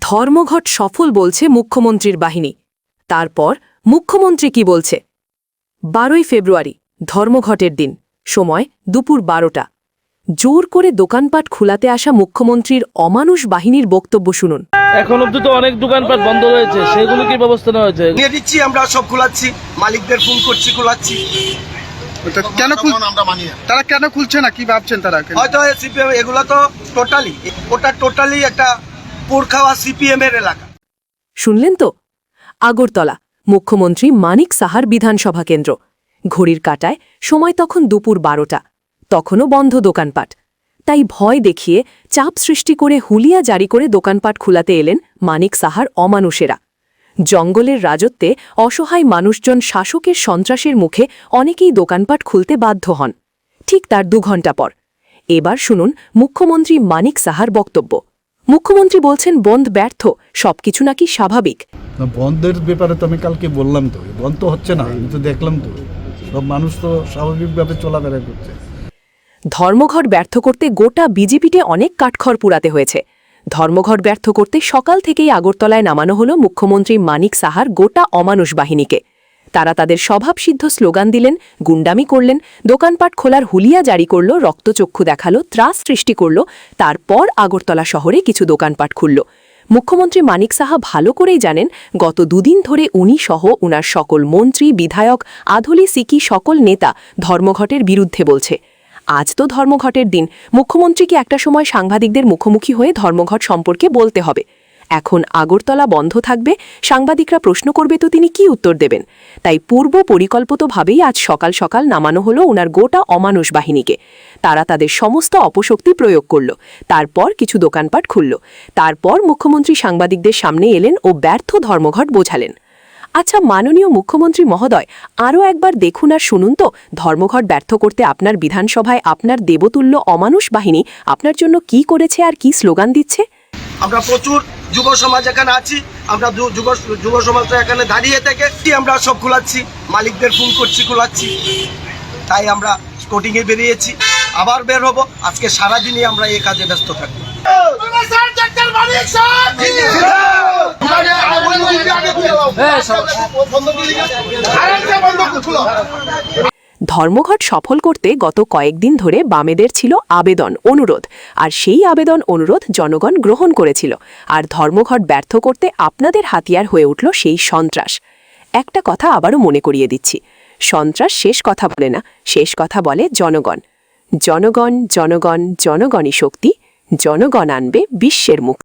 ধর্মঘট সফল বলছে মুখ্যমন্ত্রীর বাহিনী। তারপর মুখ্যমন্ত্রী কি বলছে? বারোই ফেব্রুয়ারি ধর্মঘটের দিন সময় দুপুর বারোটা। জোর করে দোকানপাট খুলাতে আসা মুখ্যমন্ত্রীর অমানুষ বাহিনীর বক্তব্য শুনুন। এখন অব্দি তো অনেক দোকানপাট বন্ধ রয়েছে সেগুলো কি ব্যবস্থা নেওয়া হয়েছে? নিয়ে দিচ্ছি আমরা সব খোলাচ্ছি মালিকদের ফোন করছি খোলাচ্ছি। কেন খুল আমরা মানি না। তারা কেন খুলছে না? কি ভাবছেন তারা? হয়তো এগুলো তো টোটালি ওটা টোটালি একটা পোরখাওয়া সিপিএম এর এলাকা। শুনলেন তো? আগরতলা, মুখ্যমন্ত্রী মানিক সাহার বিধানসভা কেন্দ্র। ঘড়ির কাটায় সময় তখন দুপুর বারোটা। তখনও বন্ধ দোকানপাট। তাই ভয় দেখিয়ে চাপ সৃষ্টি করে হুলিয়া জারি করে দোকানপাট খুলাতে এলেন মানিক সাহার অমানুষেরা। জঙ্গলের রাজত্বে অসহায় মানুষজন শাসকের সন্ত্রাসের মুখে অনেকেই দোকানপাট খুলতে বাধ্য হন। ঠিক তার দু ঘণ্টা পর। এবার শুনুন মুখ্যমন্ত্রী মানিক সাহার বক্তব্য। মুখ্যমন্ত্রী বলছেন বন্ধ ব্যর্থ সবকিছু নাকি স্বাভাবিক। বন্ধের ব্যাপারে তো আমি কালকে বললাম তো বন্ধ তো হচ্ছে না আমি তো দেখলাম তো। সব মানুষ তো স্বাভাবিকভাবে চলাফেরা করছে। ধর্মঘট ব্যর্থ করতে গোটা বিজেপিতে অনেক কাঠখড় পুরাতে হয়েছে। ধর্মঘট ব্যর্থ করতে সকাল থেকেই আগরতলায় নামানো হল মুখ্যমন্ত্রী মানিক সাহার গোটা অমানুষ বাহিনীকে। তারা তাদের স্বভাবসিদ্ধ স্লোগান দিলেন, গুন্ডামি করলেন, দোকানপাট খোলার হুলিয়া জারি করল, রক্তচক্ষু দেখাল, ত্রাস সৃষ্টি করল, তারপর আগরতলা শহরে কিছু দোকানপাট খুলল। মুখ্যমন্ত্রী মানিক সাহা ভালো করেই জানেন, গত দুদিন ধরে উনি সহ উনার সকল মন্ত্রী, বিধায়ক, আধুলি সিকি সকল নেতা ধর্মঘটের বিরুদ্ধে বলছে। আজ তো ধর্মঘটের দিন, মুখ্যমন্ত্রীকে একটা সময় সাংবাদিকদের মুখোমুখি হয়ে ধর্মঘট সম্পর্কে বলতে হবে। এখন আগরতলা বন্ধ থাকবে, সাংবাদিকরা প্রশ্ন করবে তো তিনি কি উত্তর দেবেন। তাই পূর্ব পরিকল্পিতভাবেই আজ সকাল সকাল নামানো হলো ওনার গোটা অমানুষ বাহিনীকে। তারা তাদের সমস্ত অপশক্তি প্রয়োগ করল, তারপর কিছু দোকানপাট খুলল, তারপর মুখ্যমন্ত্রী সাংবাদিকদের সামনে এলেন ও ব্যর্থ ধর্মঘট বোঝালেন। আচ্ছা মাননীয় মুখ্যমন্ত্রী মহোদয়, আরও একবার দেখুন আর শুনুন তো, ধর্মঘট ব্যর্থ করতে আপনার বিধানসভায় আপনার দেবতুল্য অমানুষ বাহিনী আপনার জন্য কি করেছে আর কি স্লোগান দিচ্ছে? আমরা প্রচুর যুব সমাজ এখানে আছি আমরা যুব যুব সমাজটা এখানে দাঁড়িয়ে থেকে আমরা সব খোলাচ্ছি মালিকদের ফোন করছি খোলাচ্ছি তাই আমরা স্পোর্টিংয়ে বেরিয়েছি আবার বের হব আজকে সারাদিনই আমরা এই কাজে ব্যস্ত থাকব ধর্মঘট সফল করতে গত কয়েকদিন ধরে বামেদের ছিল আবেদন, অনুরোধ। আর সেই আবেদন, অনুরোধ জনগণ গ্রহণ করেছিল। আর ধর্মঘট ব্যর্থ করতে আপনাদের হাতিয়ার হয়ে উঠল সেই সন্ত্রাস। একটা কথা আবারও মনে করিয়ে দিচ্ছি। সন্ত্রাস শেষ কথা বলে না, শেষ কথা বলে জনগণ। জনগণ জনগণ, জনগণই শক্তি, জনগণ আনবে বিশ্বের মুখ